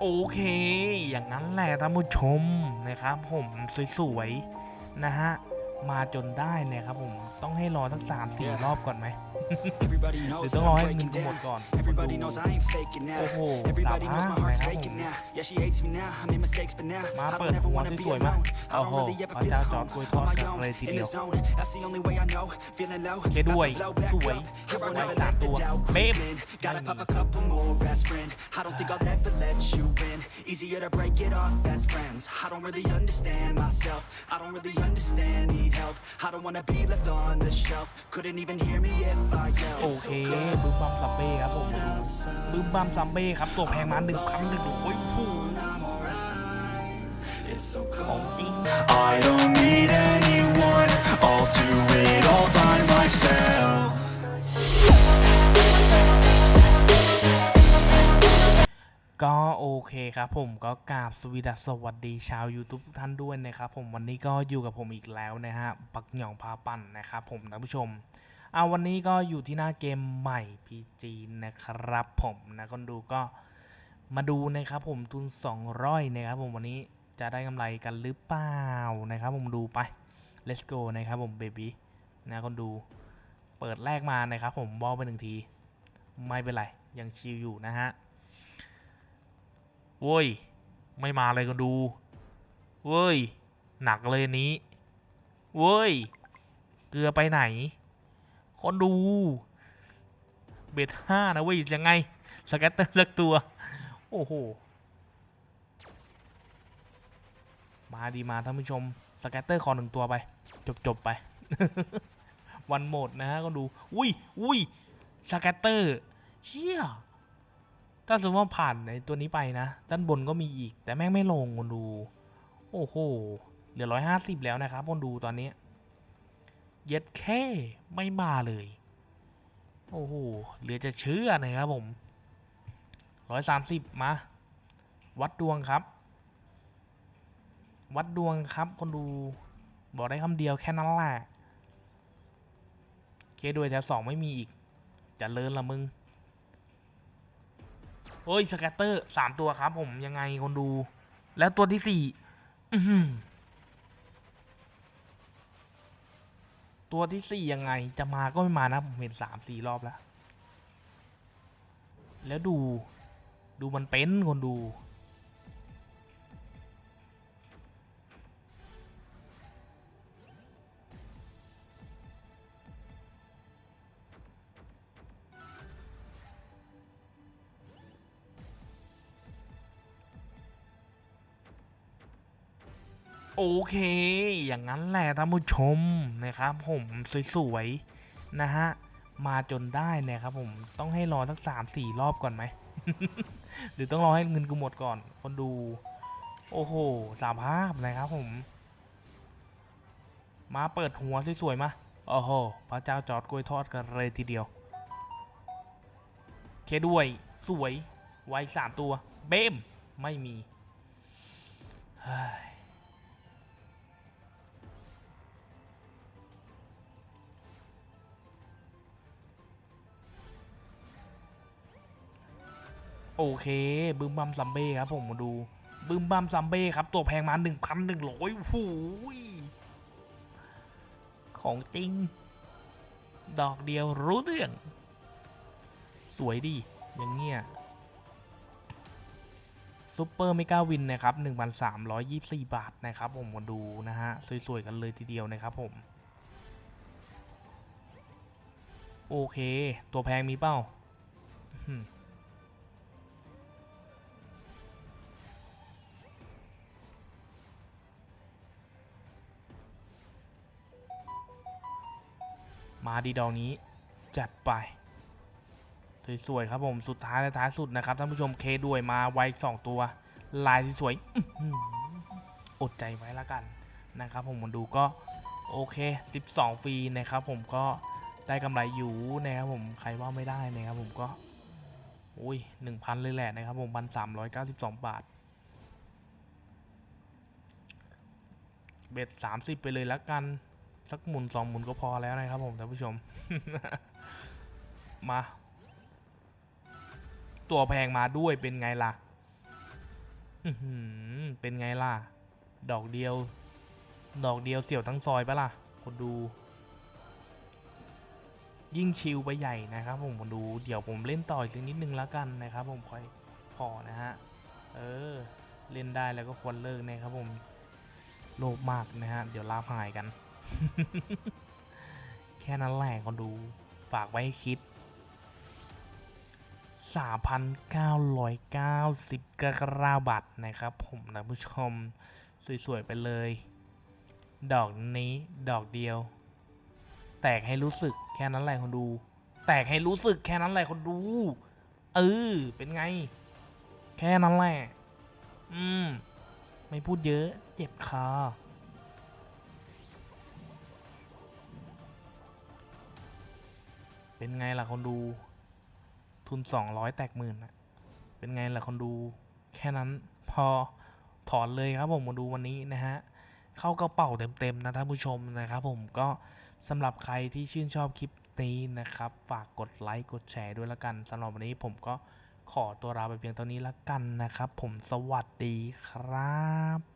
โอเค อย่างนั้นแหละท่านผู้ชมนะครับผมสวยๆนะฮะ มาจนได้นะครับผมต้องให้รอสักสามสี่รอบก่อนไหม Everybody หรือ knows ต้อ that งรอ I'm ให้เงิน breaking กูหมด down. ก่อน Everybody ดู knows I ain't faking now. โอ้โห Everybody สาม knows ห้า my heart's นะครับ faking ผม now. Yeah, she hates me now. I made mistakes, but now มา I เปิ don't ด ever หัว wanna be สวยๆมา alone. โอ้ I โห don't really ever พระ feel เจ้า at จอร์ home ดกล้วยทอ on ด my กัน own เลยที in เดี the ยว zone. That's the only way I know. Feeling low, เคด้วย about to blow ส back วย up. Here I ไว้ never สาม let ตั the ว doubt เบม creep in. Gotta pop a couple more aspirin. I don't think I'll ever let you in. Easier to break it off best friends. I don't really understand myself. I don't really understand, need help. I don't wanna be left on the shelf. Couldn't even hear me if I โอ yelled. เคบึ้มบัมซัมเบ้ครับผมบึ้มบัมซัมเบ้ครับตัวแพงมาหนึ่งพันหนึ่งโอ้ยผู้ It's so ของ cold. จริง I don't need anyone, I'll do it ก็โอเคครับผมก็กราบสวีดัสสวัสดีชาว YouTube ทุกท่านด้วยนะครับผมวันนี้ก็อยู่กับผมอีกแล้วนะฮะปักหย่องพาปั่นนะครับผมท่านผู้ชมเอาวันนี้ก็อยู่ที่หน้าเกมใหม่พีจีนะครับผมนะคนดูก็มาดูนะครับผมทุน 200นะครับผมวันนี้จะได้กำไรกันหรือเปล่านะครับผมดูไป let's go นะครับผมเบบี้นะคนดูเปิดแรกมานะครับผมบอลไปหนึ่งที ไม่เป็นไรยังชิลอยู่นะฮะ เว้ย ไม่มาเลยก็ดู เว้ย หนักเลยนี้ เว้ย เกลือไปไหน คนดู เบ็ดห้านะเว้ย ยังไง สแกตเตอร์สักตัว โอ้โห มาดีมาท่านผู้ชม สแกตเตอร์ขอหนึ่งตัวไป จบจบๆไป วันหมดนะฮะก็ดู อุ้ยอุ้ยสแกตเตอร์เฮีย ถ้าสมมติว่าผ่านในตัวนี้ไปนะ ด้านบนก็มีอีก แต่แม่งไม่ลงคนดู โอ้โห เหลือร้อยห้าสิบแล้วนะครับคนดูตอนนี้ เย็ดแค่ไม่มาเลย โอ้โห เหลือจะเชื่อนะครับผมร้อยสามสิบมา วัดดวงครับ วัดดวงครับคนดู บอกได้คำเดียวแค่นั้นแหละเคด้วยแถวสองไม่มีอีกจะเลินละมึง เฮ้ยสแกตเตอร์สามตัวครับ ผมยังไงคนดู แล้วตัวที่สี่ตัวที่สี่ยังไง จะมาก็ไม่มานะ ผมเห็นสามสี่รอบแล้ว แล้วดู ดูมันเป็นคนดู โอเค อย่างนั้นแหละท่านผู้ชมนะครับ ผมสวยๆนะฮะมาจนได้นะครับผมต้องให้รอสักสามสี่รอบก่อนไหม หรือต้องรอให้เงินกูหมดก่อน คนดู โอ้โหสาภาพนะครับผม มาเปิดหัวสวยๆมาโอ้โหพระเจ้าจอดกล้วยทอดกันเลยทีเดียวเคด้วย สวย ไว้สามตัว เบม ไม่มี โอเคบึ้มบัมซัมเบ้ครับผมมาดูบึ้มบัมซัมเบ้ครับ ตัวแพงมาหนึ่งพันหนึ่งร้อยหูยของจริง ดอกเดียวรู้เรื่อง สวยดีอย่างเงี้ยซูเปอร์เมกาวินนะครับ 1,324 บาทนะครับ ผมมาดูนะฮะ สวย ๆ กันเลยทีเดียวนะครับผม โอเค ตัวแพงมีเป้า มาดีดอกนี้จัดไป สวยๆครับผมสุดท้ายและท้ายสุดนะครับท่านผู้ชมเคด้วยมาไวสองตัว ลายสวยๆอดใจไว้แล้วกันนะครับ ผมมาดูก็โอเค 12 ฟรีนะครับ ผมก็ได้กำไรอยู่นะครับผมใครว่าไม่ได้นะครับผมก็อุ้ย1,000 เลยแหละนะครับผม1,392 บาท เบ็ด30 ไปเลยแล้วกัน สักหมุนสองหมุนก็พอแล้วนะครับผมท่านผู้ชม มา ตัวแพงมาด้วยเป็นไงล่ะเป็นไงล่ะ ดอกเดียว ดอกเดียวเสี่ยวทั้งซอยปะล่ะคนดู ยิ่งชิลไปใหญ่นะครับผมคนดู เดี๋ยวผมเล่นต่ออีกสักนิดนึงแล้วกันนะครับ ผมค่อยพอนะฮะ เออ เล่นได้แล้วก็ควรเลิกนะครับผม โลภมากนะฮะ เดี๋ยวลาหายกัน แค่นั้นแหละคนดูฝากไว้คิด 3,990กราบาทนะครับ ผมนะผู้ชม สวย ๆ ไปเลย ดอกนี้ดอกเดียว แตกให้รู้สึกแค่นั้นแหละคนดู แตกให้รู้สึกแค่นั้นแหละคนดู เออ เป็นไง แค่นั้นแหละ อืม ไม่พูดเยอะ เจ็บคอ เป็นไงล่ะคนดู ทุน 200 แตกหมื่นอะเป็นไงล่ะคนดู แค่นั้นพอถอนเลยครับผมมาดูวันนี้นะฮะ เข้ากระเป๋าเต็มๆนะท่านผู้ชมนะครับผมก็สำหรับใครที่ชื่นชอบคลิปนี้นะครับ ฝากกดไลค์กดแชร์ด้วยละกันสำหรับวันนี้ผมก็ขอตัวลาไปเพียงเท่านี้ละกันนะครับ ผมสวัสดีครับ